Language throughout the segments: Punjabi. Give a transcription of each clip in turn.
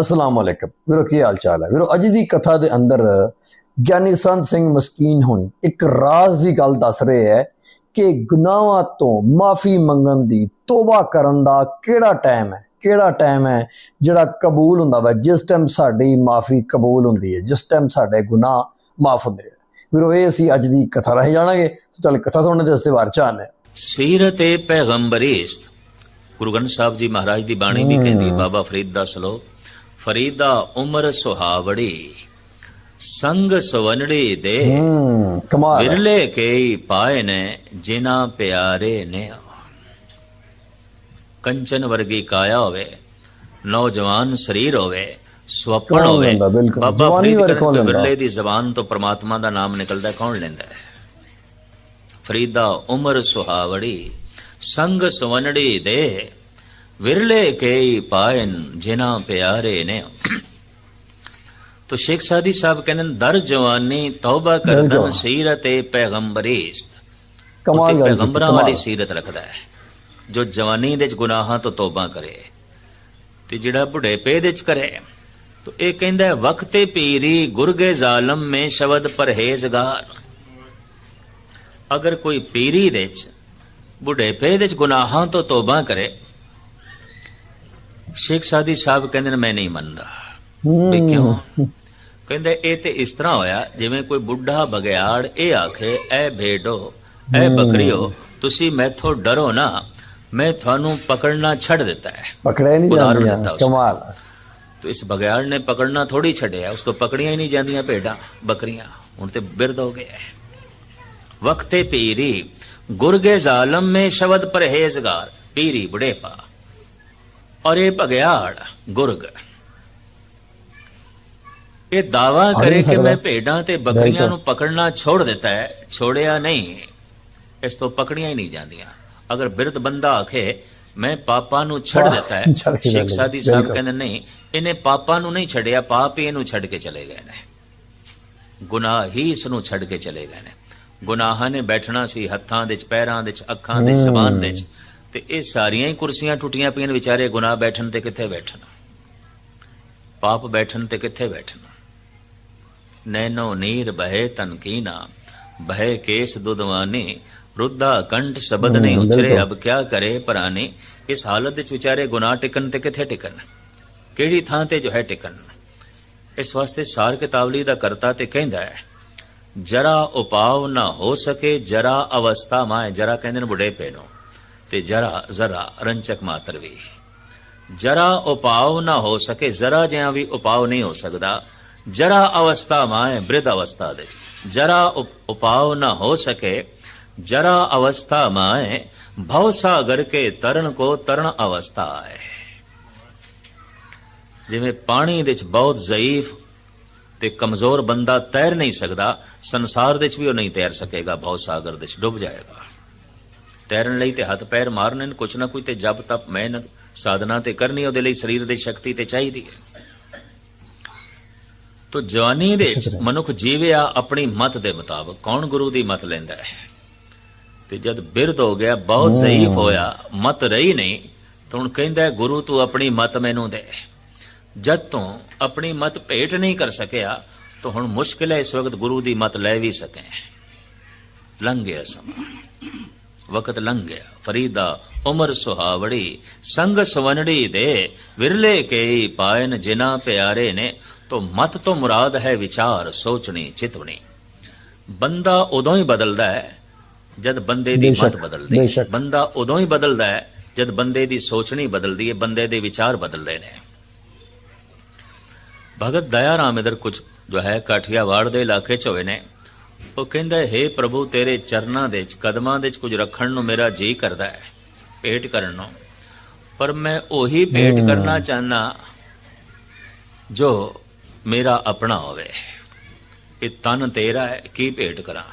ਅਸਲਾਮ ਅਲੈਕਮ। ਵੀਰੋ ਕੀ ਹਾਲ ਚਾਲ ਹੈ? ਵੀਰੋ ਅੱਜ ਦੀ ਕਥਾ ਦੇ ਅੰਦਰ ਗਿਆਨੀ ਸੰਤ ਸਿੰਘ ਮਸਕੀਨ ਹੋਣੀ ਇੱਕ ਰਾਜ਼ ਦੀ ਗੱਲ ਦੱਸ ਰਹੇ ਹੈ ਕਿ ਗੁਨਾਹਾਂ ਤੋਂ ਮਾਫੀ ਮੰਗਣ ਦੀ ਤੋਬਾ ਕਰਨ ਦਾ ਕਿਹੜਾ ਟਾਈਮ ਹੈ? ਕਿਹੜਾ ਟਾਈਮ ਹੈ ਜਿਹੜਾ ਕਬੂਲ ਹੁੰਦਾ ਵਾ? ਜਿਸ ਟਾਈਮ ਸਾਡੀ ਮਾਫੀ ਕਬੂਲ ਹੁੰਦੀ ਹੈ ਜਿਸ ਟਾਈਮ ਸਾਡੇ ਗੁਨਾਹ ਮਾਫ ਹੁੰਦੇ ਹੈ ਵੀਰੋ ਇਹ ਅਸੀਂ ਅੱਜ ਦੀ ਕਥਾ ਰਾਹੀਂ ਜਾਣਾਂਗੇ। ਸੋ ਚੱਲ ਕਥਾ ਸੁਣਨ ਦੇ ਵਾਸਤੇ ਵਾਰ ਚਾਹਨੇ ਸੀਰਤ ਏ ਪੈਗੰਬਰੀਸਤ ਗੁਰੂ ਗ੍ਰੰਥ ਸਾਹਿਬ ਜੀ ਮਹਾਰਾਜ ਦੀ ਬਾਣੀ ਵੀ ਕਹਿੰਦੀ ਬਾਬਾ ਫਰੀਦ ਦਾ ਸਲੋਕ ਫਰੀਦਾ ਉਮਰ ਸੁਹਾਵੜੀ ਸੰਗ ਸਵਨੜੀ ਦੇ ਕਮਾਲ। ਵਿਰਲੇ ਕੇਈ ਪਾਏ ਨੇ ਜਿਨਾ ਪਿਆਰੇ ਨੇ ਕੰਚਨ ਵਰਗੀ ਕਾਇਆ ਹੋਵੇ ਨੌਜਵਾਨ ਸਰੀਰ ਹੋਵੇ ਸਵਪਨ ਹੋਵੇ। ਬਾਬਾ ਫਰੀਦ? ਵਿਰਲੇ ਦੀ ਜ਼ਬਾਨ ਤੋਂ ਪ੍ਰਮਾਤਮਾ ਦਾ ਨਾਮ ਨਿਕਲਦਾ ਕੌਣ ਲੈਂਦਾ ਹੈ ਫਰੀਦਾ ਉਮਰ ਸੁਹਾਵੜੀ ਸੰਗ ਸਵਨੜੀ ਦੇ ਵਿਰਲੇ ਕੇਈ ਪਾਇਨ ਜਿਨਾ ਪਿਆਰੇ ਨੇ ਤੋ ਸ਼ੇਖ ਸਾਦੀ ਸਾਹਿਬ ਕਹਿੰਦੇ ਦਰ ਜਵਾਨੀ ਤੌਬਾ ਕਰਦਨ। ਸੀਰਤ ਏ ਪੈਗੰਬਰੀਸਤ ਕਮਾਲ ਪੈਗੰਬਰਾਂ। ਵਾਲੀ ਸੀਰਤ ਰੱਖਦਾ ਹੈ ਜੋ ਜਵਾਨੀ ਦੇ ਚ ਗੁਨਾਹਾਂ ਤੋਂ ਤੌਬਾ ਕਰੇ ਤੇ ਜਿਹੜਾ ਬੁਢੇਪੇ ਦੇ ਚ ਕਰੇ ਤੋ ਇਹ ਕਹਿੰਦਾ ਹੈ, ਵਕਤੇ ਪੀਰੀ ਗੁਰਗੇ ਜ਼ਾਲਮ ਮੇ ਸ਼ਬਦ ਪਰਹੇਜ਼ਗਾਰ ਅਗਰ ਕੋਈ ਪੀਰੀ ਦੇ ਚ ਬੁਢੇਪੇ ਦੇ ਚ ਗੁਨਾਹਾਂ ਤੋਂ ਤੌਬਾ ਕਰੇ ਸ਼ੇਖ ਸਾਦੀ ਸਾਹਿਬ ਕਹਿੰਦੇ ਨੇ ਮੈਂ ਨਹੀਂ ਮੰਨਦਾ। ਵੀ ਕਿਉਂ? ਕਹਿੰਦੇ ਇਹ ਤੇ ਇਸ ਤਰ੍ਹਾਂ ਹੋਇਆ ਜਿਵੇਂ ਕੋਈ ਬੁੱਢਾ ਬਗਿਆੜ ਇਹ ਆਖੇ ਐ ਭੇਡੋ ਐ ਬੱਕਰੀਓ ਤੁਸੀਂ ਮੈਥੋਂ ਡਰੋ ਨਾ ਮੈਂ ਤੁਹਾਨੂੰ ਪਕੜਨਾ ਛੱਡ ਦਿੱਤਾ ਹੈ। ਪਕੜਿਆ ਨਹੀਂ ਜਾਂਦੀਆਂ। ਕਮਾਲ। ਹੈ। ਤੋ ਇਸ ਬਗਿਆੜ ਨੇ ਪਕੜਨਾ ਥੋੜੀ ਛੱਡਿਆ ਉਸ ਤੋਂ ਪਕੜੀਆਂ ਹੀ ਨਹੀਂ ਜਾਂਦੀਆਂ ਭੇਡਾਂ ਬੱਕਰੀਆਂ। ਹੁਣ ਤੇ ਬਿਰਧ ਹੋ ਗਏ ਵਕਤੇ ਪੀਰੀ ਗੁਰਗੇ ਜ਼ਾਲਮ ਮੇ ਸ਼ਬਦ ਪਰਹੇਜ਼ਗਾਰ ਪੀਰੀ ਬੁਢੇਪਾ। ਔਰ ਇਹ ਬਗਿਆੜ ਗੁਰਗ। ਇਹ ਦਾਵਾ ਕਰੇ ਕਿ। ਮੈਂ ਭੇਡਾਂ ਤੇ ਬੱਕਰੀਆਂ। ਨੂੰ ਪਕੜਨਾ ਛੋੜ ਦਿੱਤਾ ਹੈ ਛੋੜਿਆ ਨਹੀਂ। ਇਸ ਤੋਂ ਪਕੜੀਆਂ ਹੀ ਨਹੀਂ ਜਾਂਦੀਆਂ। ਅਗਰ ਬਿਰਧ ਬੰਦਾ ਆਖੇ ਮੈਂ ਪਾਪਾਂ ਨੂੰ ਛੱਡ ਦਿੱਤਾ ਹੈ। ਸ਼ੇਖ ਸਾਦੀ ਸਾਹਿਬ। ਕਹਿੰਦੇ ਨਹੀਂ ਇਹਨੇ ਪਾਪਾਂ ਨੂੰ ਨਹੀਂ ਛੱਡਿਆ ਪਾਪ ਹੀ ਇਹਨੂੰ ਛੱਡ ਕੇ ਚਲੇ ਗਏ ਨੇ। ਗੁਨਾਹ ਹੀ ਇਸ ਨੂੰ ਛੱਡ ਕੇ ਚਲੇ ਗਏ ਨੇ। ਗੁਨਾਹਾਂ ਨੇ ਬੈਠਣਾ ਸੀ ਹੱਥਾਂ ਦੇ ਚ ਪੈਰਾਂ ਦੇ ਚ ਅੱਖਾਂ ਦੇ ਜ਼ਬਾਨ ਦੇ ਚ। ਤੇ ਇਹ ਸਾਰੀਆਂ ਹੀ ਕੁਰਸੀਆਂ ਟੁੱਟੀਆਂ ਪਈਆਂ ਨੇ ਵਿਚਾਰੇ ਗੁਨਾਹ ਬੈਠਣ ਤੇ ਕਿੱਥੇ ਬੈਠਣ? ਪਾਪ ਬੈਠਣ ਤੇ ਕਿੱਥੇ ਬੈਠਣ? ਨੈਨੋ ਨੀਰ ਬਹਿ ਤਨਕੀਨਾ ਬਹਿ ਕੇਸ ਦੁਦਵਾਨੀ ਰੁੱਧਾ ਕੰਠ ਸ਼ਬਦ ਨਹੀਂ ਹਮ, ਉਚਰੇ। ਅਬ ਕਿਆ ਕਰੇ ਪਰਾਨੇ? ਇਸ ਹਾਲਤ ਵਿੱਚ ਵਿਚਾਰੇ ਗੁਨਾਹ ਟਿਕਣ ਤੇ ਕਿੱਥੇ ਟਿਕਣ? ਕਿਹੜੀ ਥਾਂ ਤੇ ਜੋ ਹੈ ਟਿਕਣ? ਇਸ ਵਾਸਤੇ ਸਾਰ ਕਿਤਾਬਲੀ ਦਾ ਕਰਤਾ ਤੇ ਕਹਿੰਦਾ ਹੈ ਜਰਾ ਉਪਾਵ ਨਾ ਹੋ ਸਕੇ ਜਰਾ ਅਵਸਥਾ ਮਾਏ ਜਰਾ ਕਹਿੰਦੇ ਨੇ ਬੁਢੇਪੇ ਨੂੰ। ਤੇ ਜਰਾ ਜ਼ਰਾ ਰੰਚਕ ਮਾਤਰ ਵੀ। ਜਰਾ ਉਪਾਵ ਨਾ ਹੋ ਸਕੇ, ਜ਼ਰਾ ਜਿਹਾ ਵੀ ਉਪਾਵ ਨਹੀਂ ਹੋ ਸਕਦਾ। ਜਰਾ ਅਵਸਥਾ ਮਾਂ ਬ੍ਰਿਧ ਅਵਸਥਾ ਦੇ। ਜਰਾ ਉਪਾਵ ਨਾ ਹੋ ਸਕੇ, ਜਰਾ ਅਵਸਥਾ ਮਾਂ ਭਵ ਸਾਗਰ ਕੇ ਤਰਨ ਕੋ ਤਰਨ ਅਵਸਥਾ ਹੈ। ਜਿਵੇਂ ਪਾਣੀ ਦੇ ਵਿੱਚ ਬਹੁਤ ਜ਼ਈਫ ਤੇ ਕਮਜ਼ੋਰ ਬੰਦਾ ਤੈਰ ਨਹੀਂ ਸਕਦਾ, ਸੰਸਾਰ ਦੇ ਵਿੱਚ ਵੀ ਉਹ ਨਹੀਂ ਤੈਰ ਸਕੇਗਾ ਬਹੁਤ ਸਾਗਰ ਦੇ ਵਿੱਚ ਡੁੱਬ ਜਾਏਗਾ। ਤੈਰਨ ਲਈ ਤੇ ਹੱਥ ਪੈਰ ਮਾਰਨੇ ਨੇ ਕੁਛ ਨਾ ਕੋਈ ਤੇ ਜਪ ਤਪ ਮਿਹਨਤ ਸਾਧਨਾ ਤੇ ਕਰਨੀ ਉਹਦੇ ਲਈ ਸਰੀਰ ਦੀ ਸ਼ਕਤੀ ਤੇ ਚਾਹੀਦੀ ਹੈ। ਤੋ ਜਵਾਨੀ ਦੇ ਮਨੁੱਖ ਜੀਵਿਆ ਆਪਣੀ ਮਤ ਦੇ ਮੁਤਾਬਕ ਕੌਣ ਗੁਰੂ ਦੀ ਮਤ ਲੈਂਦਾ ਹੈ? ਤੇ ਜਦ ਬਿਰਧ ਹੋ ਗਿਆ ਬਹੁਤ ਜ਼ਈਫ ਹੋਇਆ ਮਤ ਰਹੀ ਨਹੀਂ ਤਾਂ ਹੁਣ ਕਹਿੰਦਾ ਗੁਰੂ ਤੂੰ ਆਪਣੀ ਮਤ ਮੈਨੂੰ ਦੇ। ਜਦ ਤੂੰ ਆਪਣੀ ਮਤ ਭੇਟ ਨਹੀਂ ਕਰ ਸਕਿਆ ਤਾਂ ਹੁਣ ਮੁਸ਼ਕਿਲ ਹੈ ਇਸ ਵਕਤ ਗੁਰੂ ਦੀ ਮਤ ਲੈ ਵੀ ਸਕੇ। ਲੰਘ ਗਿਆ ਸਮਾਂ। ਵਕਤ ਲੰਘ ਗਿਆ। ਫਰੀਦਾ ਉਮਰ ਸੁਹਾਵੜੀ ਸੰਗ ਸਵਨੜੀ ਦੇ ਵਿਰਲੇ ਕੇਈ ਪਾਇਨ ਜਿਨਾ ਪਿਆਰੇ ਨੇ ਤੋ ਮਤ ਤੋਂ ਮੁਰਾਦ ਹੈ ਵਿਚਾਰ ਸੋਚਣੀ ਚਿਤਵਣੀ। ਬੰਦਾ ਉਦੋਂ ਹੀ ਬਦਲਦਾ ਹੈ ਜਦ ਬੰਦੇ ਦੀ ਮਤ ਬਦਲਦੀ ਹੈ। ਬੰਦਾ ਉਦੋਂ ਹੀ ਬਦਲਦਾ ਹੈ ਜਦ ਬੰਦੇ ਦੀ ਸੋਚਣੀ ਬਦਲਦੀ ਹੈ ਬੰਦੇ ਦੇ ਵਿਚਾਰ ਬਦਲਦੇ ਨੇ। ਭਗਤ ਦਇਆ ਰਾਮ ਇਧਰ ਕੁਝ ਜੋ ਹੈ ਕਾਠੀਆਵਾੜ ਦੇ ਇਲਾਕੇ ਚ ਹੋਏ ਨੇ। ਉਹ ਕਹਿੰਦਾ ਹੈ ਪ੍ਰਭੂ ਤੇਰੇ ਚਰਨਾਂ ਦੇ ਚ ਕਦਮਾਂ ਦੇ ਚ ਕੁਝ ਰੱਖਣ ਨੂੰ ਮੇਰਾ ਜੀ ਕਰਦਾ ਹੈ। ਭੇਟ ਕਰਨ ਨੂੰ। ਪਰ ਮੈਂ ਉਹੀ ਭੇਟ ਕਰਨਾ ਚਾਹਨਾ ਜੋ ਮੇਰਾ ਆਪਣਾ ਹੋਵੇ। ਇਹ ਤਨ ਤੇਰਾ ਹੈ ਕੀ ਭੇਟ ਕਰਾਂ?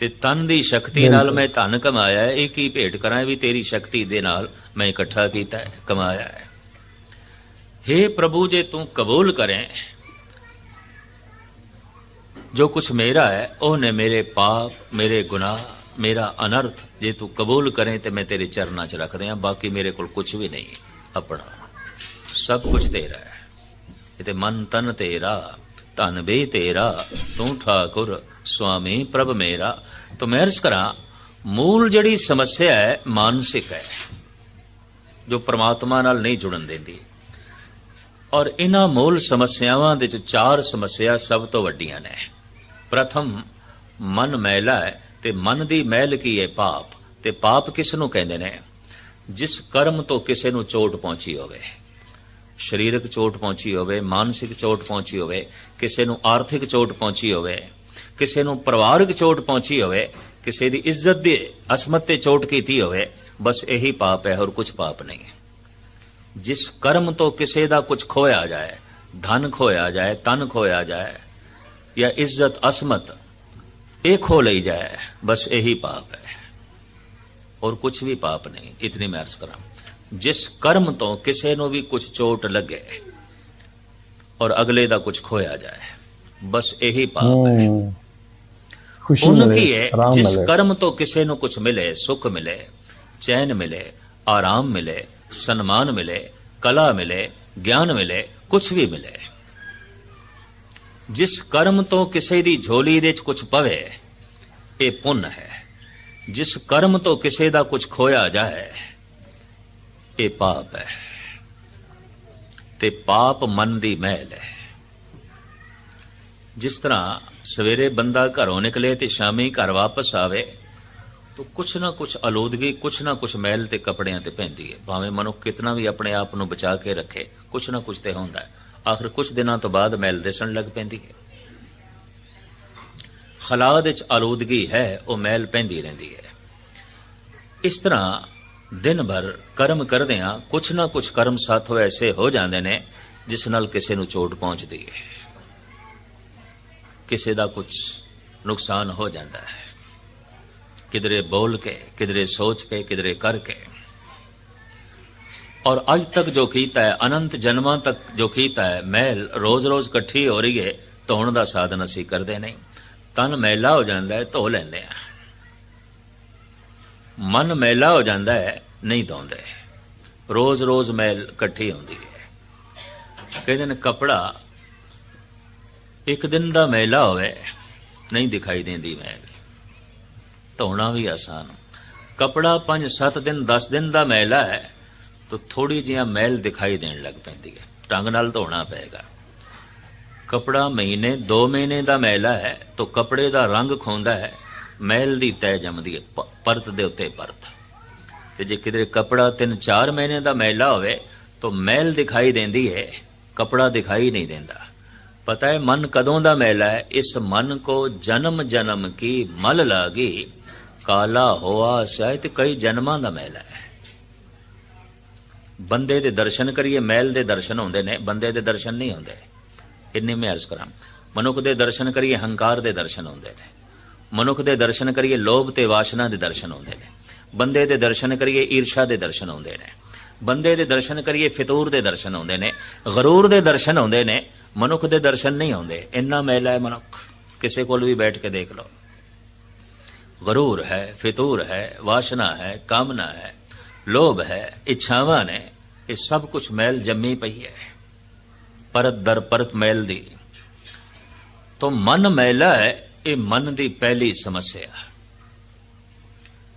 ਤੇ ਤਨ ਦੀ ਸ਼ਕਤੀ ਨਾਲ ਮੈਂ ਧਨ ਕਮਾਇਆ ਹੈ ਇਹ ਕੀ ਭੇਟ ਕਰਾਂ? ਵੀ ਤੇਰੀ ਸ਼ਕਤੀ ਦੇ ਨਾਲ ਮੈਂ ਇਕੱਠਾ ਕੀਤਾ ਹੈ ਕਮਾਇਆ ਹੈ। हे ਪ੍ਰਭੂ ਜੇ ਤੂੰ ਕਬੂਲ ਕਰੇ ਜੋ ਕੁਝ ਮੇਰਾ ਹੈ ਉਹਨੇ ਮੇਰੇ ਪਾਪ, ਮੇਰੇ ਗੁਨਾਹ, ਮੇਰਾ ਅਨਰਥ ਜੇ ਤੂੰ ਕਬੂਲ ਕਰੇ ਤੇ ਮੈਂ ਤੇਰੇ ਚਰਨਾਂ 'ਚ ਰੱਖ ਦਿਆਂ, ਬਾਕੀ ਮੇਰੇ ਕੋਲ ਕੁਝ ਵੀ ਨਹੀਂ, ਆਪਣਾ ਸਭ ਕੁਝ ਤੇਰਾ ਹੈ। ਇਹ ਮਨ ਤਨ ਤੇਰਾ, ਧਨ ਵੀ ਤੇਰਾ, ਤੂੰ ਠਾਕੁਰ, ਸੁਆਮੀ, ਪ੍ਰਭ ਮੇਰਾ। ਤੋ ਮੈਂ ਅਰਜ਼ ਕਰਾਂ, ਮੂਲ ਜਿਹੜੀ ਸਮੱਸਿਆ ਹੈ, ਮਾਨਸਿਕ ਹੈ, ਜੋ ਪ੍ਰਮਾਤਮਾ ਨਾਲ ਨਹੀਂ ਜੁੜਨ ਦਿੰਦੀ। ਔਰ ਇਹਨਾਂ ਮੂਲ ਸਮੱਸਿਆਵਾਂ ਦੇ ਚ ਚਾਰ ਸਮੱਸਿਆ ਸਭ ਤੋਂ ਵੱਡੀਆਂ ਨੇ। ਪ੍ਰਥਮ ਮਨ ਮੈਲਾ ਹੈ ਤੇ ਮਨ ਦੀ ਮੈਲ ਕੀ ਹੈ ਪਾਪ? ਤੇ ਪਾਪ ਕਿਸ ਨੂੰ ਕਹਿੰਦੇ ਨੇ? ਜਿਸ ਕਰਮ ਤੋਂ ਕਿਸੇ ਨੂੰ ਚੋਟ ਪਹੁੰਚੀ ਹੋਵੇ। ਸਰੀਰਕ ਚੋਟ ਪਹੁੰਚੀ ਹੋਵੇ, ਮਾਨਸਿਕ ਚੋਟ ਪਹੁੰਚੀ ਹੋਵੇ, ਕਿਸੇ ਨੂੰ ਆਰਥਿਕ ਚੋਟ ਪਹੁੰਚੀ ਹੋਵੇ, ਕਿਸੇ ਨੂੰ ਪਰਿਵਾਰਕ ਚੋਟ ਪਹੁੰਚੀ ਹੋਵੇ, ਕਿਸੇ ਦੀ ਇੱਜ਼ਤ ਦੀ ਅਸਮਤ ਤੇ ਚੋਟ ਕੀਤੀ ਹੋਵੇ, ਬਸ ਇਹੀ ਪਾਪ ਹੈ ਹੋਰ ਕੁਝ ਪਾਪ ਨਹੀਂ ਹੈ। ਜਿਸ ਕਰਮ ਤੋਂ ਕਿਸੇ ਦਾ ਕੁਝ ਖੋਇਆ ਜਾਏ, ਧਨ ਖੋਇਆ ਜਾਏ, ਤਨ ਖੋਇਆ ਜਾਏ ਜਾਂ ਇੱਜ਼ਤ ਅਸਮਤ ਇਹ ਖੋ ਲਈ ਜਾਏ ਬਸ ਇਹੀ ਪਾਪ ਹੈ। ਔਰ ਕੁਝ ਵੀ ਪਾਪ ਨਹੀਂ ਇਤਨੀ ਮੈਂ ਅਰਜ਼ ਕਰਾਂ। ਜਿਸ ਕਰਮ ਤੋਂ ਕਿਸੇ ਨੂੰ ਵੀ ਕੁਝ ਚੋਟ ਲੱਗੇ ਔਰ ਅਗਲੇ ਦਾ ਕੁਝ ਖੋਇਆ ਜਾਏ ਬਸ ਇਹੀ ਪਾਪ ਹੈ। ਖੁਸ਼ੀ ਮਿਲੇ ਜਿਸ ਕਰਮ ਤੋਂ ਕਿਸੇ ਨੂੰ ਕੁਝ ਮਿਲੇ ਸੁਖ ਮਿਲੇ ਚੈਨ ਮਿਲੇ ਆਰਾਮ ਮਿਲੇ ਸਨਮਾਨ ਮਿਲੇ ਕਲਾ ਮਿਲੇ ਗਿਆਨ ਮਿਲੇ ਕੁਝ ਵੀ ਮਿਲੇ। ਜਿਸ ਕਰਮ ਤੋਂ ਕਿਸੇ ਦੀ ਝੋਲੀ ਦੇ ਵਿੱਚ ਕੁਝ ਪਵੇ, ਇਹ ਪੁੰਨ ਹੈ। ਜਿਸ ਕਰਮ ਤੋਂ ਕਿਸੇ ਦਾ ਕੁਝ ਖੋਇਆ ਜਾਏ, ਇਹ ਪਾਪ ਹੈ। ਤੇ ਪਾਪ ਮਨ ਦੀ ਮੈਲ ਹੈ। ਜਿਸ ਤਰ੍ਹਾਂ ਸਵੇਰੇ ਬੰਦਾ ਘਰੋਂ ਨਿਕਲੇ ਤੇ ਸ਼ਾਮੀ ਘਰ ਵਾਪਸ ਆਵੇ, ਤਾਂ ਕੁਛ ਨਾ ਕੁਛ ਅਲੋਦਗੀ, ਕੁਛ ਨਾ ਕੁਛ ਮਹਿਲ ਤੇ ਕਪੜਿਆਂ ਤੇ ਪੈਂਦੀ ਹੈ। ਭਾਵੇਂ ਮਨੁੱਖ ਕਿਤਨਾ ਵੀ ਆਪਣੇ ਆਪ ਨੂੰ ਬਚਾ ਕੇ ਰੱਖੇ, ਕੁਛ ਨਾ ਕੁਛ ਤੇ ਹੁੰਦਾ ਹੈ। ਆਖਰ ਕੁਛ ਦਿਨਾਂ ਤੋਂ ਬਾਅਦ ਮੈਲ ਦਿਸਣ ਲੱਗ ਪੈਂਦੀ ਹੈ। ਖਲਾਦ ਵਿੱਚ ਆਲੂਦਗੀ ਹੈ, ਉਹ ਮੈਲ ਪੈਂਦੀ ਰਹਿੰਦੀ ਹੈ। ਇਸ ਤਰ੍ਹਾਂ ਦਿਨ ਭਰ ਕਰਮ ਕਰਦੇ ਆ ਕੁਛ ਨਾ ਕੁਛ ਕਰਮ ਸਾਥੋਂ ਐਸੇ ਹੋ ਜਾਂਦੇ ਨੇ, ਜਿਸ ਨਾਲ ਕਿਸੇ ਨੂੰ ਚੋਟ ਪਹੁੰਚਦੀ ਹੈ। ਕਿਸੇ ਦਾ ਕੁਝ ਨੁਕਸਾਨ ਹੋ ਜਾਂਦਾ ਹੈ। ਕਿਧਰੇ ਬੋਲ ਕੇ, ਕਿਧਰੇ ਸੋਚ ਕੇ, ਕਿਧਰੇ ਕਰਕੇ ਔਰ ਅੱਜ ਤੱਕ ਜੋ ਕੀਤਾ ਹੈ, ਅਨੰਤ ਜਨਮਾਂ ਤੱਕ ਜੋ ਕੀਤਾ ਹੈ, ਮਹਿਲ ਰੋਜ਼-ਰੋਜ਼ ਇਕੱਠੀ ਹੋ ਰਹੀ ਹੈ, ਧੋਣ ਦਾ ਸਾਧਨ ਅਸੀਂ ਕਰਦੇ ਨਹੀਂ। ਤਨ ਮੈਲਾ ਹੋ ਜਾਂਦਾ ਹੈ, ਧੋ ਲੈਂਦੇ ਆ ਮਨ ਮੈਲਾ ਹੋ ਜਾਂਦਾ ਹੈ, ਨਹੀਂ ਧੋਂਦੇ। ਰੋਜ਼-ਰੋਜ਼ ਮੈਲ ਇਕੱਠੀ ਹੁੰਦੀ ਹੈ। ਕਹਿੰਦੇ ਨੇ ਕਪੜਾ ਇੱਕ ਦਿਨ ਦਾ ਮੈਲਾ ਹੋਵੇ, ਨਹੀਂ ਦਿਖਾਈ ਦਿੰਦੀ ਮੈਲ ਧੋਣਾ ਵੀ ਆਸਾਨ। ਕਪੜਾ 5-7 ਦਿਨ 10 ਦਿਨ ਦਾ ਮੈਲਾ ਹੈ। ਤਾਂ ਥੋੜੀ ਜਿਹੀ ਮੈਲ ਦਿਖਾਈ ਦੇਣ ਲੱਗ ਪੈਂਦੀ ਹੈ। ਢੰਗ ਨਾਲ ਧੋਣਾ ਪਏਗਾ। ਕਪੜਾ ਮਹੀਨੇ 2 ਮਹੀਨੇ ਦਾ ਮੈਲਾ ਹੈ, ਤਾਂ ਕਪੜੇ ਦਾ ਰੰਗ ਖੋਂਦਾ ਹੈ। ਮੈਲ ਦੀ ਤੈ ਜੰਮਦੀ ਹੈ ਪਰਤ ਦੇ ਉੱਤੇ ਪਰਤ। ਤੇ ਜੇ ਕਿਤੇ ਕਪੜਾ 3-4 ਮਹੀਨੇ ਦਾ ਮੈਲਾ ਹੋਵੇ, ਤਾਂ ਮੈਲ ਦਿਖਾਈ ਦਿੰਦੀ ਹੈ, ਕਪੜਾ ਦਿਖਾਈ ਨਹੀਂ ਦਿੰਦਾ। ਪਤਾ ਹੈ ਮਨ ਕਦੋਂ ਦਾ ਮੈਲਾ ਹੈ, ਇਸ ਮਨ ਕੋ ਜਨਮ ਜਨਮ ਕੀ ਮਲ ਲਾਗੀ, ਕਾਲਾ ਹੋਆ ਸ਼ਾਇਦ ਕਈ ਜਨਮਾਂ ਦਾ ਮੈਲਾ ਹੈ। ਬੰਦੇ ਦੇ ਦਰਸ਼ਨ ਕਰੀਏ ਮਹਿਲ ਦੇ ਦਰਸ਼ਨ ਹੁੰਦੇ ਨੇ ਬੰਦੇ ਦੇ ਦਰਸ਼ਨ ਨਹੀਂ ਹੁੰਦੇ ਇੰਨੇ ਮੈਂ ਅਰਜ਼ ਕਰਾਂ ਮਨੁੱਖ ਦੇ ਦਰਸ਼ਨ ਕਰੀਏ ਹੰਕਾਰ ਦੇ ਦਰਸ਼ਨ ਹੁੰਦੇ ਨੇ ਮਨੁੱਖ ਦੇ ਦਰਸ਼ਨ ਕਰੀਏ ਲੋਭ ਤੇ ਵਾਸ਼ਨਾ ਦੇ ਦਰਸ਼ਨ ਹੁੰਦੇ ਨੇ ਬੰਦੇ ਦੇ ਦਰਸ਼ਨ ਕਰੀਏ ਈਰਸ਼ਾ ਦੇ ਦਰਸ਼ਨ ਹੁੰਦੇ ਨੇ ਬੰਦੇ ਦੇ ਦਰਸ਼ਨ ਕਰੀਏ ਫਿਤੂਰ ਦੇ ਦਰਸ਼ਨ ਹੁੰਦੇ ਨੇ ਗਰੂਰ ਦੇ ਦਰਸ਼ਨ ਹੁੰਦੇ ਨੇ ਮਨੁੱਖ ਦੇ ਦਰਸ਼ਨ ਨਹੀਂ ਹੁੰਦੇ ਇੰਨਾ ਮੈਲਾ ਹੈ ਮਨੁੱਖ ਕਿਸੇ ਕੋਲ ਵੀ ਬੈਠ ਕੇ ਦੇਖ ਲਓ ਗਰੂਰ ਹੈ ਫਿਤੂਰ ਹੈ ਵਾਸ਼ਨਾ ਹੈ ਕਾਮਨਾ ਹੈ ਲੋਭ ਹੈ ਇੱਛਾਵਾਂ ਨੇ ਇਹ ਸਭ ਕੁਝ ਮੈਲ ਜੰਮੀ ਪਈ ਹੈ ਪਰਤ ਦਰ ਪਰਤ ਮੈਲ ਦੀ ਤੋ ਮਨ ਮੈਲਾ ਹੈ ਇਹ ਮਨ ਦੀ ਪਹਿਲੀ ਸਮੱਸਿਆ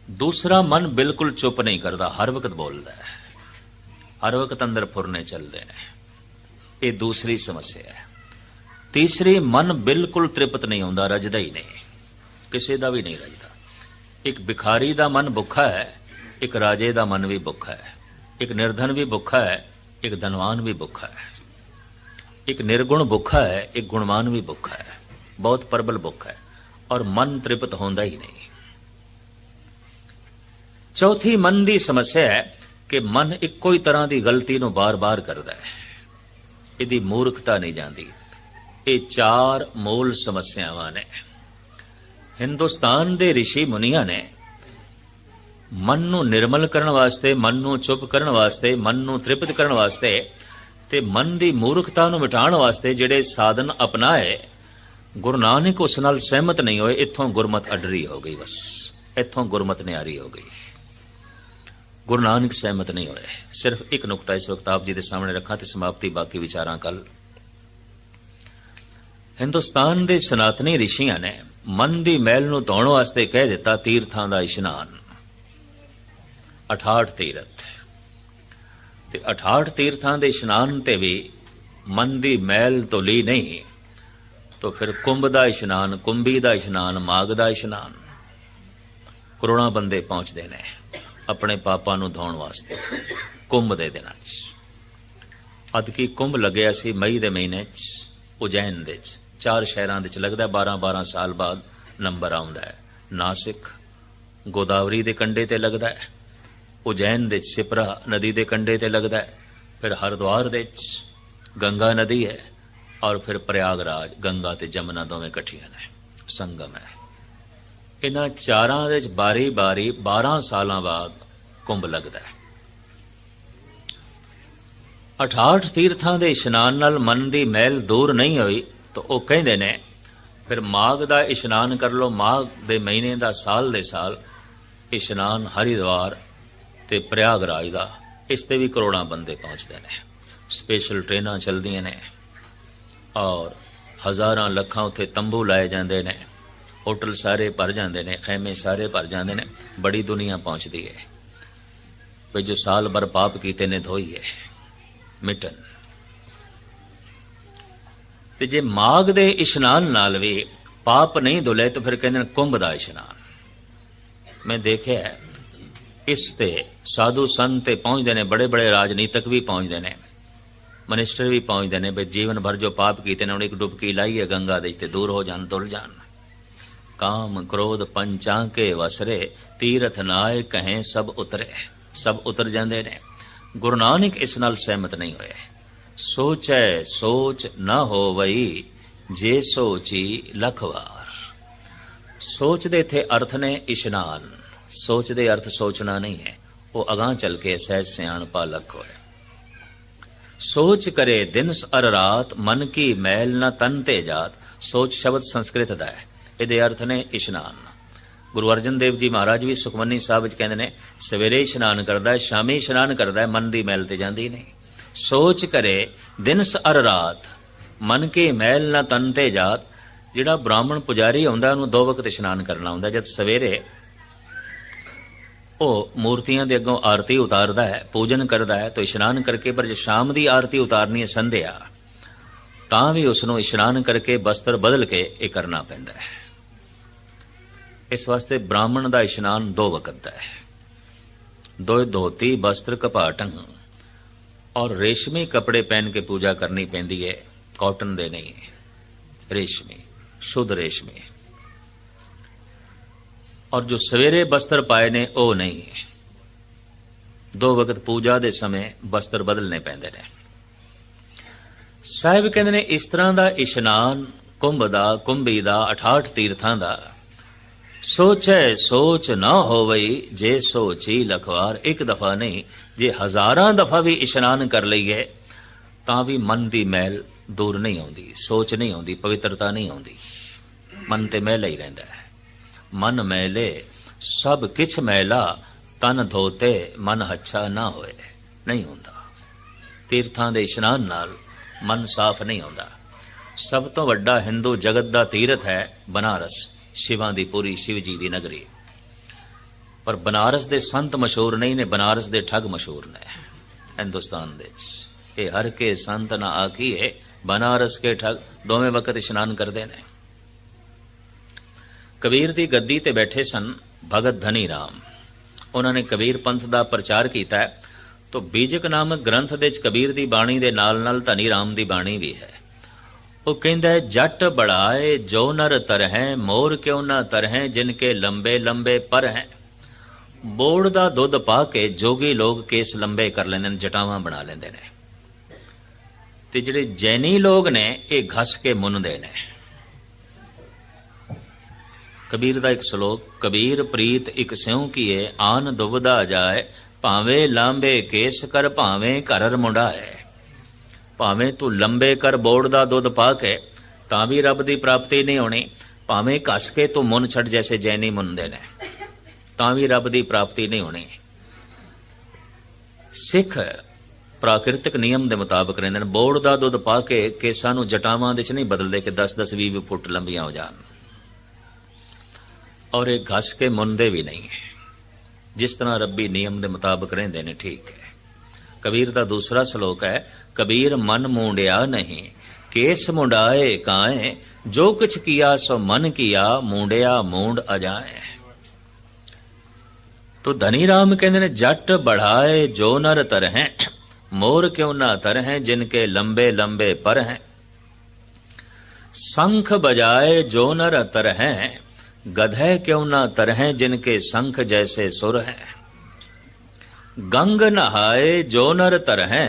ਦੂਸਰਾ ਮਨ ਬਿਲਕੁਲ ਚੁੱਪ ਨਹੀਂ ਕਰਦਾ ਹਰ ਵਕਤ ਬੋਲਦਾ ਹੈ ਹਰ ਵਕਤ ਅੰਦਰ ਫੁਰਨੇ ਚੱਲਦੇ ਨੇ ਇਹ ਦੂਸਰੀ ਸਮੱਸਿਆ ਹੈ ਤੀਸਰੀ ਮਨ ਬਿਲਕੁਲ ਤ੍ਰਿਪਤ ਨਹੀਂ ਹੁੰਦਾ ਰਜਦਾ ਹੀ ਨਹੀਂ ਕਿਸੇ ਦਾ ਵੀ ਨਹੀਂ ਰਜਦਾ ਇੱਕ ਭਿਖਾਰੀ ਦਾ ਮਨ ਭੁੱਖਾ ਹੈ ਇੱਕ ਰਾਜੇ ਦਾ ਮਨ ਵੀ ਭੁੱਖਾ ਹੈ, ਇੱਕ ਨਿਰਧਨ ਵੀ ਭੁੱਖਾ ਹੈ, ਇੱਕ ਧਨਵਾਨ ਵੀ ਭੁੱਖਾ ਹੈ। ਇੱਕ ਨਿਰਗੁਣ ਭੁੱਖਾ ਹੈ, ਇੱਕ ਗੁਣਵਾਨ ਵੀ ਭੁੱਖਾ ਹੈ। ਬਹੁਤ ਪ੍ਰਬਲ ਭੁੱਖ ਹੈ ਔਰ ਮਨ ਤ੍ਰਿਪਤ ਹੁੰਦਾ ਹੀ ਨਹੀਂ। ਚੌਥੀ ਮਨ ਦੀ ਸਮੱਸਿਆ ਹੈ ਕਿ ਮਨ ਇੱਕੋ ਹੀ ਤਰ੍ਹਾਂ ਦੀ ਗਲਤੀ ਨੂੰ ਬਾਰ-ਬਾਰ ਕਰਦਾ ਹੈ। ਇਹਦੀ ਮੂਰਖਤਾ ਨਹੀਂ ਜਾਂਦੀ। ਇਹ ਚਾਰ ਮੂਲ ਸਮੱਸਿਆਵਾਂ ਨੇ। ਹਿੰਦੁਸਤਾਨ ਦੇ ઋષਿ ਮੁਨੀਆਂ ਨੇ ਮਨ ਨੂੰ ਨਿਰਮਲ ਕਰਨ ਵਾਸਤੇ, ਮਨ ਨੂੰ ਚੁੱਪ ਕਰਨ ਵਾਸਤੇ, ਮਨ ਨੂੰ ਤ੍ਰਿਪਤ ਕਰਨ ਵਾਸਤੇ ਤੇ ਮਨ ਦੀ ਮੂਰਖਤਾ ਨੂੰ ਮਿਟਾਉਣ ਵਾਸਤੇ ਜਿਹੜੇ ਸਾਧਨ ਅਪਣਾਏ, ਗੁਰੂ ਨਾਨਕ ਉਸ ਨਾਲ ਸਹਿਮਤ ਨਹੀਂ ਹੋਏ, ਇੱਥੋਂ ਗੁਰਮਤ ਅਡਰੀ ਹੋ ਗਈ ਬਸ। ਇੱਥੋਂ ਗੁਰਮਤ ਨਿਆਰੀ ਹੋ ਗਈ। ਗੁਰੂ ਨਾਨਕ ਸਹਿਮਤ ਨਹੀਂ ਹੋਏ। ਸਿਰਫ ਇੱਕ ਨੁਕਤਾ ਇਸ ਵਕਤ ਆਪ ਜੀ ਦੇ ਸਾਹਮਣੇ ਰੱਖਾਂ ਤੇ ਸਮਾਪਤੀ ਬਾਕੀ ਵਿਚਾਰਾਂ ਕੱਲ। ਹਿੰਦੁਸਤਾਨ ਦੇ ਸਨਾਤਨੀ ਰਿਸ਼ੀਆਂ ਨੇ ਮਨ ਦੀ ਮੈਲ ਨੂੰ ਧੋਣ ਵਾਸਤੇ ਕਹਿ ਦਿੱਤਾ ਤੀਰਥਾਂ ਦਾ ਇਸ਼ਨਾਨ। 68 ਤੀਰਥ। ਤੇ 68 ਤੀਰਥਾਂ ਦੇ ਇਸ਼ਨਾਨ ਤੇ ਵੀ ਮਨ ਦੀ ਮੈਲ ਧੁਲੀ ਨਹੀਂ, ਤਾਂ ਫਿਰ ਕੁੰਭ ਦਾ ਇਸ਼ਨਾਨ, ਕੁੰਭੀ ਦਾ ਇਸ਼ਨਾਨ ਮਾਗ ਦਾ ਇਸ਼ਨਾਨ, ਕਰੋੜਾਂ ਬੰਦੇ ਪਹੁੰਚਦੇ ਨੇ ਆਪਣੇ ਪਾਪਾਂ ਨੂੰ ਧੋਣ ਵਾਸਤੇ, ਕੁੰਭ ਦੇ ਦਿਨਾਂ 'ਚ। ਅਦ ਕੀ ਕੁੰਭ ਲੱਗਿਆ ਸੀ ਮਈ ਦੇ ਮਹੀਨੇ 'ਚ, ਉਜੈਨ ਦੇ 'ਚ। ਚਾਰ ਸ਼ਹਿਰਾਂ ਦੇ 'ਚ ਲੱਗਦਾ 12 12 ਸਾਲ ਬਾਅਦ ਨੰਬਰ ਆਉਂਦਾ ਹੈ। ਨਾਸਿਕ, ਗੋਦਾਵਰੀ ਦੇ ਕੰਢੇ ਤੇ ਲੱਗਦਾ ਹੈ। ਉਜੈਨ ਦੇ ਸਿਪਰਾ ਨਦੀ ਦੇ ਕੰਢੇ ਤੇ ਲੱਗਦਾ ਹੈ। ਫਿਰ ਹਰਿਦੁਆਰ ਦੇ 'ਚ ਗੰਗਾ ਨਦੀ ਹੈ ਔਰ ਫਿਰ ਪ੍ਰਯਾਗਰਾਜ, ਗੰਗਾ ਤੇ ਜਮਨਾ ਦੋਵੇਂ ਇਕੱਠੀਆਂ ਨੇ। ਸੰਗਮ ਹੈ। ਇਹਨਾਂ ਚਾਰਾਂ ਦੇ 'ਚ ਬਾਰੀ-ਬਾਰੀ 12 ਸਾਲਾਂ ਬਾਅਦ ਕੁੰਭ ਲੱਗਦਾ ਹੈ। 68 ਤੀਰਥਾਂ ਦੇ ਇਸ਼ਨਾਨ ਨਾਲ ਮਨ ਦੀ ਮੈਲ ਦੂਰ ਨਹੀਂ ਹੋਈ ਤਾਂ ਉਹ ਕਹਿੰਦੇ ਨੇ, ਫਿਰ ਮਾਘ ਦਾ ਇਸ਼ਨਾਨ ਕਰ ਲੋ ਮਾਘ ਦੇ ਮਹੀਨੇ ਦਾ ਸਾਲ ਦੇ ਸਾਲ ਇਸ਼ਨਾਨ ਹਰਿਦੁਆਰ ਤੇ ਪ੍ਰਯਾਗਰਾਜ ਦਾ, ਇਸ ਤੇ ਵੀ ਕਰੋੜਾਂ ਬੰਦੇ ਪਹੁੰਚਦੇ ਨੇ। ਸਪੈਸ਼ਲ ਟ੍ਰੇਨਾਂ ਚੱਲਦੀਆਂ ਨੇ ਔਰ ਹਜ਼ਾਰਾਂ ਲੱਖਾਂ ਉੱਥੇ ਤੰਬੂ ਲਾਏ ਜਾਂਦੇ ਨੇ। ਹੋਟਲ ਸਾਰੇ ਭਰ ਜਾਂਦੇ ਨੇ, ਖੈਮੇ ਸਾਰੇ ਭਰ ਜਾਂਦੇ ਨੇ, ਬੜੀ ਦੁਨੀਆ ਪਹੁੰਚਦੀ ਹੈ। ਵੀ ਜੋ ਸਾਲ ਭਰ ਪਾਪ ਕੀਤੇ ਨੇ ਧੋਈਏ ਮਿਟਨ। ਤੇ ਜੇ ਮਾਗ ਦੇ ਇਸ਼ਨਾਨ ਨਾਲ ਵੀ ਪਾਪ ਨਹੀਂ ਧੁਲੇ, ਤਾਂ ਫਿਰ ਕਹਿੰਦੇ ਨੇ ਕੁੰਭ ਦਾ ਇਸ਼ਨਾਨ। ਮੈਂ ਦੇਖਿਆ ਇਸ ਤੇ ਸਾਧੂ ਸੰਤ ਤੇ ਪਹੁੰਚਦੇ ਨੇ ਬੜੇ ਬੜੇ ਰਾਜਨੀਤਿਕ ਵੀ ਪਹੁੰਚਦੇ ਨੇ। ਮਨਿਸਟਰ ਵੀ ਪਹੁੰਚਦੇ ਨੇ ਵੀ ਜੀਵਨ ਭਰ ਜੋ ਪਾਪ ਕੀਤੇ ਨੇ ਉਹਨੇ ਇੱਕ ਡੁਬਕੀ ਲਾਈ ਗੰਗਾ ਦੇ ਤੇ ਦੂਰ ਹੋ ਜਾਣ ਦੁਲ ਜਾਣ। ਕਾਮ ਕ੍ਰੋਧ ਪੰਚਾਂ ਕੇ ਵਸਰੇ, ਤੀਰਥ ਨਾਏ ਕਹੇ ਸਭ ਉਤਰੇ। ਸਭ ਉਤਰ ਜਾਂਦੇ ਨੇ। ਗੁਰੂ ਨਾਨਕ ਇਸ ਨਾਲ ਸਹਿਮਤ ਨਹੀਂ ਹੋਏ। ਸੋਚੈ ਸੋਚ ਨਾ ਹੋਵਈ, ਜੇ ਸੋਚੀ ਲੱਖ ਵਾਰ। ਸੋਚ ਦੇ ਇਥੇ ਅਰਥ ਨੇ ਇਸ਼ਨਾਨ। ਸੋਚ ਦੇ ਅਰਥ ਸੋਚਣਾ ਨਹੀਂ ਹੈ। ਉਹ ਅਗਾਹ ਚੱਲ ਕੇ ਸਹਿਜ ਸਿਆਣਪਾ ਲੱਖ ਹੋਏ। ਸੋਚ ਕਰੇ ਦਿਨ ਅਰ ਰਾਤ, ਮਨ ਕੀ ਮੈਲ ਨ ਤਨ ਤੇ ਜਾਤ। ਸੋਚ ਸ਼ਬਦ ਸੰਸਕ੍ਰਿਤ ਦਾ ਹੈ। ਇਹਦੇ ਅਰਥ ਨੇ ਇਸ਼ਨਾਨ। ਗੁਰੂ ਅਰਜਨ ਦੇਵ ਜੀ ਮਹਾਰਾਜ ਵੀ ਸੁਖਮਨੀ ਸਾਹਿਬ ਵਿੱਚ ਕਹਿੰਦੇ ਨੇ, ਸਵੇਰੇ ਇਸ਼ਨਾਨ ਕਰਦਾ ਹੈ, ਸ਼ਾਮੇ ਇਸ਼ਨਾਨ ਕਰਦਾ ਹੈ, ਮਨ ਦੀ ਮੈਲ ਤੇ ਜਾਂਦੀ ਨਹੀਂ। ਸੋਚ ਕਰੇ ਦਿਨਸ ਅਰ ਰਾਤ, ਮਨ ਕੀ ਮੈਲ ਨ ਤਨ ਤੇ ਜਾਤ। ਜਿਹੜਾ ਬ੍ਰਾਹਮਣ ਪੁਜਾਰੀ ਹੁੰਦਾ ਉਹਨੂੰ ਦੋ ਵਕਤ ਇਸ਼ਨਾਨ ਕਰਨਾ ਹੁੰਦਾ ਜਦ ਸਵੇਰੇ ਉਹ ਮੂਰਤੀਆਂ ਦੇ ਅੱਗੋਂ ਆਰਤੀ ਉਤਾਰਦਾ ਹੈ, ਪੂਜਨ ਕਰਦਾ ਹੈ ਤਾਂ ਇਸ਼ਨਾਨ ਕਰਕੇ ਪਰ ਜੇ ਸ਼ਾਮ ਦੀ ਆਰਤੀ ਉਤਾਰਨੀ ਹੈ ਸੰਧਿਆ, ਤਾਂ ਵੀ ਉਸ ਨੂੰ ਇਸ਼ਨਾਨ ਕਰਕੇ ਬਸਤਰ ਬਦਲ ਕੇ ਇਹ ਕਰਨਾ ਪੈਂਦਾ ਹੈ। ਇਸ ਵਾਸਤੇ ਬ੍ਰਾਹਮਣ ਦਾ ਇਸ਼ਨਾਨ ਦੋ ਵਕਤ ਦਾ ਹੈ। ਦੋ ਧੋਤੀ, ਬਸਤਰ ਕਪਾਟੰ ਔਰ ਰੇਸ਼ਮੀ ਕੱਪੜੇ ਪਹਿਨ ਕੇ ਪੂਜਾ ਕਰਨੀ ਪੈਂਦੀ ਹੈ। ਕਾਟਨ ਦੇ ਨਹੀਂ, ਰੇਸ਼ਮੀ, ਸ਼ੁੱਧ ਰੇਸ਼ਮੀ। ਔਰ ਜੋ ਸਵੇਰੇ ਬਸਤਰ ਪਾਏ ਨੇ, ਉਹ ਨਹੀਂ। ਦੋ ਵਕਤ ਪੂਜਾ ਦੇ ਸਮੇਂ ਬਸਤਰ ਬਦਲਨੇ ਪੈਂਦੇ ਨੇ। ਸਾਹਿਬ ਕਹਿੰਦੇ ਨੇ, ਇਸ ਤਰ੍ਹਾਂ ਦਾ ਇਸ਼ਨਾਨ ਕੁੰਭ ਦਾ, ਕੁੰਭੀ ਦਾ 68 ਤੀਰਥਾਂ ਦਾ। ਸੋਚੈ, ਸੋਚ ਨਾ ਹੋਵਈ, ਜੇ ਸੋਚੀ ਲਖਵਾਰ, ਇੱਕ ਦਫਾ ਨਹੀਂ, ਜੇ ਹਜ਼ਾਰਾਂ ਦਫਾ ਵੀ ਇਸ਼ਨਾਨ ਕਰ ਲਈਏ, ਤਾਂ ਵੀ ਮਨ ਦੀ ਮੈਲ ਦੂਰ ਨਹੀਂ ਆਉਂਦੀ, ਸੋਚ ਨਹੀਂ ਆਉਂਦੀ, ਪਵਿੱਤਰਤਾ ਨਹੀਂ ਆਉਂਦੀ। ਮਨ ਤੇ ਮੈਲ ਹੀ ਰਹਿੰਦਾ ਹੈ। ਮਨ ਮੈਲੇ, ਸਭ ਕਿਛ ਮੈਲਾ, ਤਨ ਧੋਤੇ ਮਨ ਹੱਛਾ ਨਾ ਹੋਏ। ਨਹੀਂ ਹੁੰਦਾ। ਤੀਰਥਾਂ ਦੇ ਇਸ਼ਨਾਨ ਨਾਲ ਮਨ ਸਾਫ਼ ਨਹੀਂ ਹੁੰਦਾ। ਸਭ ਤੋਂ ਵੱਡਾ ਹਿੰਦੂ ਜਗਤ ਦਾ ਤੀਰਥ ਹੈ ਬਨਾਰਸ, ਸ਼ਿਵਾਂ ਦੀ ਪੂਰੀ ਸ਼ਿਵ ਜੀ ਦੀ ਨਗਰੀ। ਪਰ ਬਨਾਰਸ ਦੇ ਸੰਤ ਮਸ਼ਹੂਰ ਨਹੀਂ ਨੇ, ਬਨਾਰਸ ਦੇ ਠੱਗ ਮਸ਼ਹੂਰ ਨੇ। ਹਿੰਦੁਸਤਾਨ ਦੇ ਵਿੱਚ। ਇਹ ਹਰ ਕੇ ਸੰਤ ਨਾ ਆਖੀਏ, ਬਨਾਰਸ ਕੇ ਠੱਗ ਦੋਵੇਂ ਵਕਤ ਇਸ਼ਨਾਨ ਕਰਦੇ ਨੇ। ਕਬੀਰ ਦੀ ਗੱਦੀ ਤੇ ਬੈਠੇ ਸਨ ਭਗਤ ਧਨੀ ਰਾਮ। ਉਹਨਾਂ ਨੇ ਕਬੀਰ ਪੰਥ ਦਾ ਪ੍ਰਚਾਰ ਕੀਤਾ ਤੋ ਬੀਜਕ ਨਾਮਕ ਗ੍ਰੰਥ ਦੇ ਵਿੱਚ ਕਬੀਰ ਦੀ ਬਾਣੀ ਦੇ ਨਾਲ ਨਾਲ ਧਨੀ ਰਾਮ ਦੀ ਬਾਣੀ ਵੀ ਹੈ। ਉਹ ਕਹਿੰਦਾ ਹੈ, ਜੱਟ ਬੜਾਏ, ਜੋ ਨਰ ਤਰਹਿ ਮੋਰ ਕਿਉ ਨਾ ਤਰਹਿ ਜਿਨ ਕੇ ਲੰਬੇ ਲੰਬੇ ਪਰ ਹੈ। ਬੋੜ ਦਾ ਦੁੱਧ ਪਾ ਕੇ ਜੋਗੀ ਲੋਕ ਕੇਸ ਲੰਬੇ ਕਰ ਲੈਂਦੇ ਨੇ, ਜਟਾਵਾਂ ਬਣਾ ਲੈਂਦੇ ਨੇ। ਤੇ ਜਿਹੜੇ ਜੈਨੀ ਲੋਕ ਨੇ, ਇਹ ਘਸ ਕੇ ਮੁੰਨਦੇ ਨੇ। ਕਬੀਰ ਦਾ ਇੱਕ ਸ਼ਲੋਕ, ਕਬੀਰ ਪ੍ਰੀਤ ਇੱਕ ਸਿਉ ਕੀਏ, ਆਨ ਦੁਬਦਾ ਜਾਏ, ਭਾਵੇਂ ਲਾਂਬੇ ਕੇਸ ਕਰ, ਭਾਵੇਂ ਘਰਰ ਮੁੰਡਾਏ। ਭਾਵੇਂ ਤੂੰ ਲੰਬੇ ਕਰ ਬੋੜ ਦਾ ਦੁੱਧ ਪਾ ਕੇ, ਤਾਂ ਵੀ ਰੱਬ ਦੀ ਪ੍ਰਾਪਤੀ ਨਹੀਂ ਹੋਣੀ, ਭਾਵੇਂ ਕੱਸ ਕੇ ਤੂੰ ਮੁੰਨ ਛੱਡ ਜੈਸੇ ਜੈਨੀ ਮੁੰਨਦੇ ਨੇ, ਤਾਂ ਵੀ ਰੱਬ ਦੀ ਪ੍ਰਾਪਤੀ ਨਹੀਂ ਹੋਣੀ। ਸਿੱਖ ਪ੍ਰਾਕਿਰਤਿਕ ਨਿਯਮ ਦੇ ਮੁਤਾਬਕ ਰਹਿੰਦੇ ਨੇ, ਬੋੜ ਦਾ ਦੁੱਧ ਪਾ ਕੇ ਕੇਸਾਂ ਨੂੰ ਜਟਾਵਾਂ ਦੇ ਚ ਨਹੀਂ ਬਦਲਦੇ ਕਿ 10 10 20 ਫੁੱਟ ਲੰਬੀਆਂ ਹੋ ਜਾਣ। और एक घस के मुंदे भी नहीं है। जिस तरह रब्बी नियम के मुताबिक रहते ने, ठीक है। कबीर का दूसरा श्लोक है, कबीर मन मुंडिया नहीं, केस मुंडाए काए, जो कुछ किया सो मन किया, मूडया मूड अजाए। तो धनी राम कहते ने, जट बढ़ाए जो नर तर हैं, मोर क्यों ना तर हैं, जिनके लंबे लंबे पर हैं। संख बजाए जो नर तर हैं गधे क्यों न तर हैं जिनके शंख जैसे सुर हैं गंग नहाए जो नर तर हैं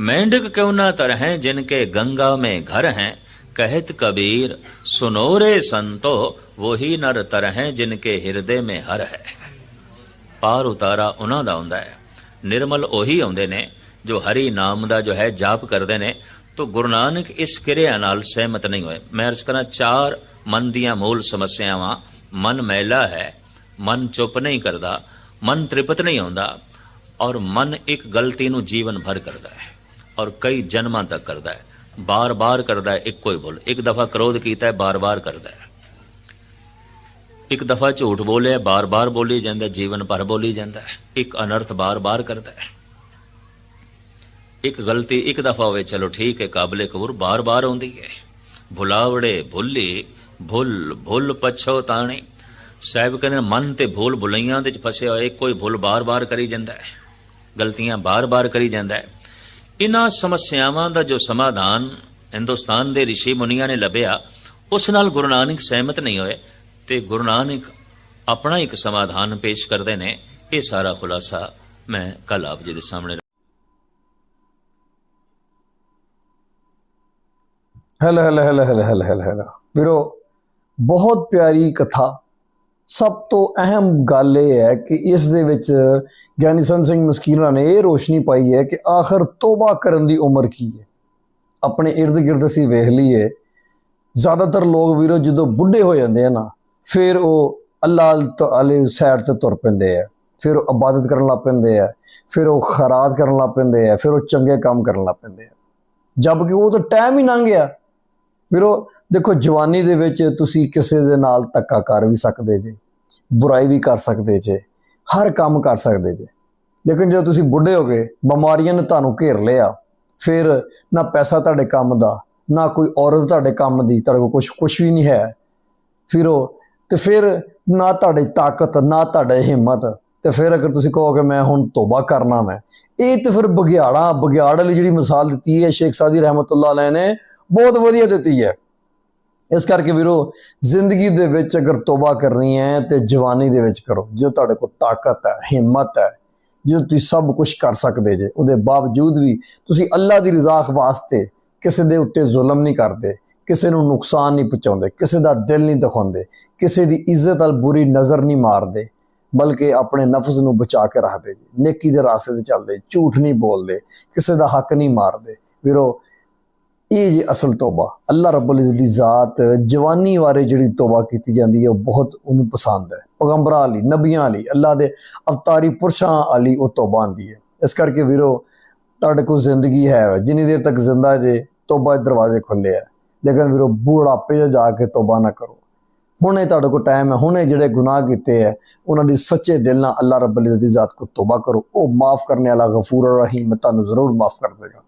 मेंढक क्यों न तर हैं जिनके गंगा में घर हैं कहत कबीर सुनो रे संतो वही नर तर हैं जिनके ਹਿਰਦੇ में ਹਰ ਹੈ ਪਾਰ ਉਤਾਰਾ ਉਹਨਾਂ ਦਾ ਹੁੰਦਾ ਹੈ ਨਿਰਮਲ ਉਹੀ ਆਉਂਦੇ ਨੇ ਜੋ ਹਰੀ ਨਾਮ ਦਾ ਜੋ ਹੈ ਜਾਪ ਕਰਦੇ ਨੇ ਤੋ ਗੁਰੂ ਨਾਨਕ ਇਸ ਕਿਰਿਆ ਨਾਲ ਸਹਿਮਤ ਨਹੀਂ ਹੋਏ ਮੈਂ ਅਰਜ਼ ਕਰਾਂ ਚਾਰ ਮਨ ਦੀਆਂ ਮੂਲ ਸਮੱਸਿਆਵਾਂ, ਮਨ ਮੈਲਾ ਹੈ, ਮਨ ਚੁੱਪ ਨਹੀਂ ਕਰਦਾ, ਮਨ ਤ੍ਰਿਪਤ ਨਹੀਂ ਹੁੰਦਾ ਔਰ ਮਨ ਇੱਕ ਗਲਤੀ ਨੂੰ ਜੀਵਨ ਭਰ ਕਰਦਾ ਹੈ, ਔਰ ਕਈ ਜਨਮਾਂ ਤੱਕ ਕਰਦਾ ਹੈ। ਬਾਰ-ਬਾਰ ਕਰਦਾ ਹੈ, ਇੱਕੋ ਹੀ ਬੋਲ। ਇੱਕ ਦਫਾ ਕ੍ਰੋਧ ਕੀਤਾ ਹੈ, ਬਾਰ-ਬਾਰ ਕਰਦਾ ਹੈ। ਇੱਕ ਦਫਾ ਝੂਠ ਬੋਲਿਆ, ਬਾਰ-ਬਾਰ ਬੋਲੀ ਜਾਂਦਾ, ਜੀਵਨ ਭਰ ਬੋਲੀ ਜਾਂਦਾ ਹੈ। ਇੱਕ ਅਨਰਥ ਬਾਰ-ਬਾਰ ਕਰਦਾ ਹੈ। ਇੱਕ ਗਲਤੀ ਇੱਕ ਦਫਾ ਹੋਵੇ, ਚਲੋ ਠੀਕ ਹੈ, ਕਾਬਲੇ ਕਬੂਰ, ਬਾਰ-ਬਾਰ ਆਉਂਦੀ ਹੈ। ਭੁਲਾਵੜੇ, ਭੁੱਲੀ ਭੁੱਲ ਭੁੱਲ ਪਛੋਤਾਣੀ ਸਾਹਿਬ ਕਹਿੰਦੇ ਮਨ ਤੇ ਭੁੱਲ ਭੁਲਈਆਂ ਦੇ ਵਿੱਚ ਫਸਿਆ ਹੋਇਆ ਕੋਈ ਭੁੱਲ ਬਾਰ-ਬਾਰ ਕਰੀ ਜਾਂਦਾ ਹੈ। ਗਲਤੀਆਂ ਬਾਰ-ਬਾਰ ਕਰੀ ਜਾਂਦਾ ਹੈ। ਇਹਨਾਂ ਸਮੱਸਿਆਵਾਂ ਦਾ ਜੋ ਸਮਾਧਾਨ ਹਿੰਦੁਸਤਾਨ ਦੇ ઋષਿ ਮੁਨੀਆਂ ਨੇ ਲੱਭਿਆ, ਉਸ ਨਾਲ ਗੁਰੂ ਨਾਨਕ ਸਹਿਮਤ ਨਹੀਂ ਹੋਏ ਤੇ ਗੁਰੂ ਨਾਨਕ ਆਪਣਾ ਇੱਕ ਸਮਾਧਾਨ ਪੇਸ਼ ਕਰਦੇ ਨੇ। ਇਹ ਸਾਰਾ ਖੁਲਾਸਾ ਮੈਂ ਕੱਲ ਆਪ ਜੀ ਦੇ ਸਾਹਮਣੇ ਹਲ ਹਲ ਹਲ ਹਲ ਹਲ ਹਲ। ਵੀਰੋ ਬਹੁਤ ਪਿਆਰੀ ਕਥਾ। ਸਭ ਤੋਂ ਅਹਿਮ ਗੱਲ ਇਹ ਹੈ ਕਿ ਇਸ ਦੇ ਵਿੱਚ ਗਿਆਨੀ ਸੰਤ ਸਿੰਘ ਮਸਕੀਨਾ ਨੇ ਇਹ ਰੋਸ਼ਨੀ ਪਾਈ ਹੈ ਕਿ ਆਖਰ ਤੋਬਾ ਕਰਨ ਦੀ ਉਮਰ ਕੀ ਹੈ। ਆਪਣੇ ird ਗਿਰਦ ਅਸੀਂ ਵੇਖ ਲਈਏ, ਜ਼ਿਆਦਾਤਰ ਲੋਕ ਵੀਰੋ ਜਦੋਂ ਬੁੱਢੇ ਹੋ ਜਾਂਦੇ ਆ ਨਾ, ਫਿਰ ਉਹ ਅੱਲਾਹ ਤਾਲੇ ਸਾਈਡ ਤੇ ਤੁਰ ਪੈਂਦੇ ਆ, ਫਿਰ ਉਹ ਇਬਾਦਤ ਕਰਨ ਲੱਗ ਪੈਂਦੇ ਆ, ਫਿਰ ਉਹ ਖਰਾਤ ਕਰਨ ਲੱਗ ਪੈਂਦੇ ਆ, ਫਿਰ ਉਹ ਚੰਗੇ ਕੰਮ ਕਰਨ ਲੱਗ ਪੈਂਦੇ ਆ। ਜਦ ਕਿ ਉਹ ਤਾਂ ਟਾਈਮ ਹੀ ਲੰਘ ਗਿਆ। ਵੀਰੋ, ਦੇਖੋ, ਜਵਾਨੀ ਦੇ ਵਿੱਚ ਤੁਸੀਂ ਕਿਸੇ ਦੇ ਨਾਲ ਧੱਕਾ ਕਰ ਵੀ ਸਕਦੇ ਜੇ, ਬੁਰਾਈ ਵੀ ਕਰ ਸਕਦੇ ਜੇ, ਹਰ ਕੰਮ ਕਰ ਸਕਦੇ ਜੇ। ਲੇਕਿਨ ਜਦੋਂ ਤੁਸੀਂ ਬੁੱਢੇ ਹੋ ਗਏ, ਬਿਮਾਰੀਆਂ ਨੇ ਤੁਹਾਨੂੰ ਘੇਰ ਲਿਆ, ਫਿਰ ਨਾ ਪੈਸਾ ਤੁਹਾਡੇ ਕੰਮ ਦਾ, ਨਾ ਕੋਈ ਔਰਤ ਤੁਹਾਡੇ ਕੰਮ ਦੀ, ਤੁਹਾਡੇ ਕੋਲ ਕੁਝ ਕੁਝ ਵੀ ਨਹੀਂ ਹੈ। ਫਿਰ ਉਹ ਤੇ ਫਿਰ ਨਾ ਤੁਹਾਡੀ ਤਾਕਤ, ਨਾ ਤੁਹਾਡੇ ਹਿੰਮਤ, ਤੇ ਫਿਰ ਅਗਰ ਤੁਸੀਂ ਕਹੋ ਕਿ ਮੈਂ ਹੁਣ ਤੋਬਾ ਕਰਨਾ ਮੈਂ ਇਹ ਤੇ ਫਿਰ ਬਗਿਆੜਾ ਬਗਿਆੜ ਵਾਲੀ ਜਿਹੜੀ ਮਿਸਾਲ ਦਿੱਤੀ ਹੈ ਸ਼ੇਖ ਸਾਦੀ ਰਹਿਮਤੁਲਲਾਹ ਅਲੈਹ ਨੇ ਬਹੁਤ ਵਧੀਆ ਦਿੱਤੀ ਹੈ। ਇਸ ਕਰਕੇ ਵੀਰੋ, ਜ਼ਿੰਦਗੀ ਦੇ ਵਿੱਚ ਅਗਰ ਤੋਬਾ ਕਰਨੀ ਹੈ ਤੇ ਜਵਾਨੀ ਦੇ ਵਿੱਚ ਕਰੋ, ਜੇ ਤੁਹਾਡੇ ਕੋਲ ਤਾਕਤ ਹੈ, ਹਿੰਮਤ ਹੈ, ਜੇ ਤੁਸੀਂ ਸਭ ਕੁਝ ਕਰ ਸਕਦੇ ਜੇ, ਉਹਦੇ ਬਾਵਜੂਦ ਵੀ ਤੁਸੀਂ ਅੱਲਾ ਦੀ ਰਜ਼ਾ ਵਾਸਤੇ ਕਿਸੇ ਦੇ ਉੱਤੇ ਜ਼ੁਲਮ ਨਹੀਂ ਕਰਦੇ, ਕਿਸੇ ਨੂੰ ਨੁਕਸਾਨ ਨਹੀਂ ਪਹੁੰਚਾਉਂਦੇ, ਕਿਸੇ ਦਾ ਦਿਲ ਨਹੀਂ ਦਿਖਾਉਂਦੇ, ਕਿਸੇ ਦੀ ਇੱਜ਼ਤ ਅਲ ਬੁਰੀ ਨਜ਼ਰ ਨਹੀਂ ਮਾਰਦੇ, ਬਲਕਿ ਆਪਣੇ ਨਫਸ ਨੂੰ ਬਚਾ ਕੇ ਰੱਖਦੇ ਜੀ, ਨੇਕੀ ਦੇ ਰਾਸਤੇ ਤੇ ਚੱਲਦੇ, ਝੂਠ ਨਹੀਂ ਬੋਲਦੇ, ਕਿਸੇ ਦਾ ਹੱਕ ਨਹੀਂ ਮਾਰਦੇ। ਵੀਰੋ ਇਹ ਜੀ ਅਸਲ ਤੋਬਾ ਅੱਲਾ ਰੱਬੁਲ ਇਜ਼ਤ ਦੀ ਜ਼ਾਤ, ਜਵਾਨੀ ਬਾਰੇ ਜਿਹੜੀ ਤੋਬਾ ਕੀਤੀ ਜਾਂਦੀ ਹੈ, ਉਹ ਬਹੁਤ ਉਹਨੂੰ ਪਸੰਦ ਹੈ। ਪੈਗੰਬਰਾਂ ਵਾਲੀ ਨਬੀਆਂ ਵਾਲੀ ਅੱਲਾ ਦੇ ਅਵਤਾਰੀ ਪੁਰਸ਼ਾਂ ਵਾਲੀ ਉਹ ਤੋਬਾ ਆਂਦੀ ਹੈ। ਇਸ ਕਰਕੇ ਵੀਰੋ, ਤੁਹਾਡੇ ਕੋਲ ਜ਼ਿੰਦਗੀ ਹੈ, ਜਿੰਨੀ ਦੇਰ ਤੱਕ ਜ਼ਿੰਦਾ ਜੇ, ਤੋਬਾ ਦੇ ਦਰਵਾਜ਼ੇ ਖੁੱਲੇ ਆ। ਲੇਕਿਨ ਵੀਰੋ, ਬੁਢਾਪੇ 'ਚ ਜਾ ਕੇ ਤੋਬਾ ਨਾ ਕਰੋ। ਹੁਣੇ ਤੁਹਾਡੇ ਕੋਲ ਟਾਈਮ ਹੈ, ਹੁਣੇ ਜਿਹੜੇ ਗੁਨਾਹ ਕੀਤੇ ਹੈ, ਉਹਨਾਂ ਦੀ ਸੱਚੇ ਦਿਲ ਨਾਲ ਅੱਲਾ ਰੱਬੁਲ ਇਜ਼ਤ ਦੀ ਜ਼ਾਤ ਕੋ ਤੋਬਾ ਕਰੋ। ਉਹ ਮਾਫ ਕਰਨੇ ਵਾਲਾ ਗਫੂਰ ਰਹੀਮ ਤੁਹਾਨੂੰ ਜ਼ਰੂਰ ਮਾਫ ਕਰ ਦੇਗਾ।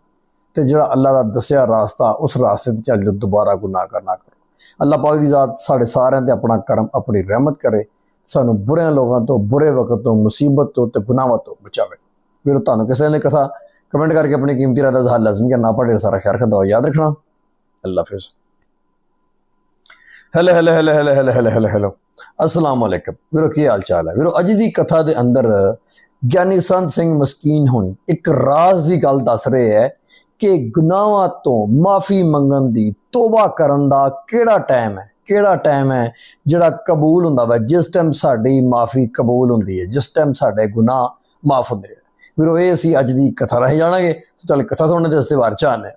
ਤੇ ਜਿਹੜਾ ਅੱਲਾ ਦਾ ਦੱਸਿਆ ਰਾਸਤਾ, ਉਸ ਰਾਸਤੇ ਤੇ ਚੱਲ ਦੁਬਾਰਾ ਗੁਨਾਹ ਕਰਨਾ ਕਰੋ। ਅੱਲਾ ਪਾਕ ਦੀ ਜ਼ਾਤ ਸਾਡੇ ਸਾਰਿਆਂ ਤੇ ਆਪਣਾ ਕਰਮ, ਆਪਣੀ ਰਹਿਮਤ ਕਰੇ। ਸਾਨੂੰ ਬੁਰਿਆਂ ਲੋਕਾਂ ਤੋਂ, ਬੁਰੇ ਵਕਤ ਤੋਂ, ਮੁਸੀਬਤ ਤੋਂ ਤੇ ਗੁਨਾਹਾਂ ਤੋਂ ਬਚਾਵੇ। ਵੀਰੋ, ਤੁਹਾਨੂੰ ਕਿਸੇ ਨੇ ਕਥਾ ਕਮੈਂਟ ਕਰਕੇ ਆਪਣੀ ਕੀਮਤੀ ਰਾਏ ਦਾ ਇਜ਼ਹਾਰ ਲਾਜ਼ਮੀ ਕਰਨਾ ਪੜੇ ਸਾਰਾ ਖਿਆਲ ਰੱਖਦਾ ਹੋਇਆ ਯਾਦ ਰੱਖਣਾ। ਅੱਲਾ ਹਾਫਿਜ਼। Hello hello hello hello hello hello hello hello. ਅਸਲਾਮ ਅਲੈਕਮ। ਵੀਰੋ, ਕੀ ਹਾਲ ਚਾਲ ਹੈ? ਵੀਰੋ, ਅੱਜ ਦੀ ਕਥਾ ਦੇ ਅੰਦਰ ਗਿਆਨੀ ਸੰਤ ਸਿੰਘ ਮਸਕੀਨ ਹੋਣੀ ਇੱਕ ਰਾਜ਼ ਦੀ ਗੱਲ ਦੱਸ ਰਹੇ ਹੈ ਕਿ ਗੁਨਾਹਾਂ ਤੋਂ ਮਾਫੀ ਮੰਗਣ ਦੀ ਤੋਬਾ ਕਰਨ ਦਾ ਕਿਹੜਾ ਟਾਈਮ ਹੈ? ਕਿਹੜਾ ਟਾਈਮ ਹੈ ਜਿਹੜਾ ਕਬੂਲ ਹੁੰਦਾ ਵਾ? ਜਿਸ ਟਾਈਮ ਸਾਡੀ ਮਾਫੀ ਕਬੂਲ ਹੁੰਦੀ ਹੈ, ਜਿਸ ਟਾਈਮ ਸਾਡੇ ਗੁਨਾਹ ਮਾਫ ਹੁੰਦੇ ਆ। ਵੀਰੋ, ਇਹ ਅਸੀਂ ਅੱਜ ਦੀ ਕਥਾ ਰਾਹੀਂ ਜਾਣਾਂਗੇ। ਤਾਂ ਚੱਲ ਕਥਾ ਸੁਣਨ ਦੇ ਵਾਸਤੇ ਵਾਰ ਚਾਹਨੇ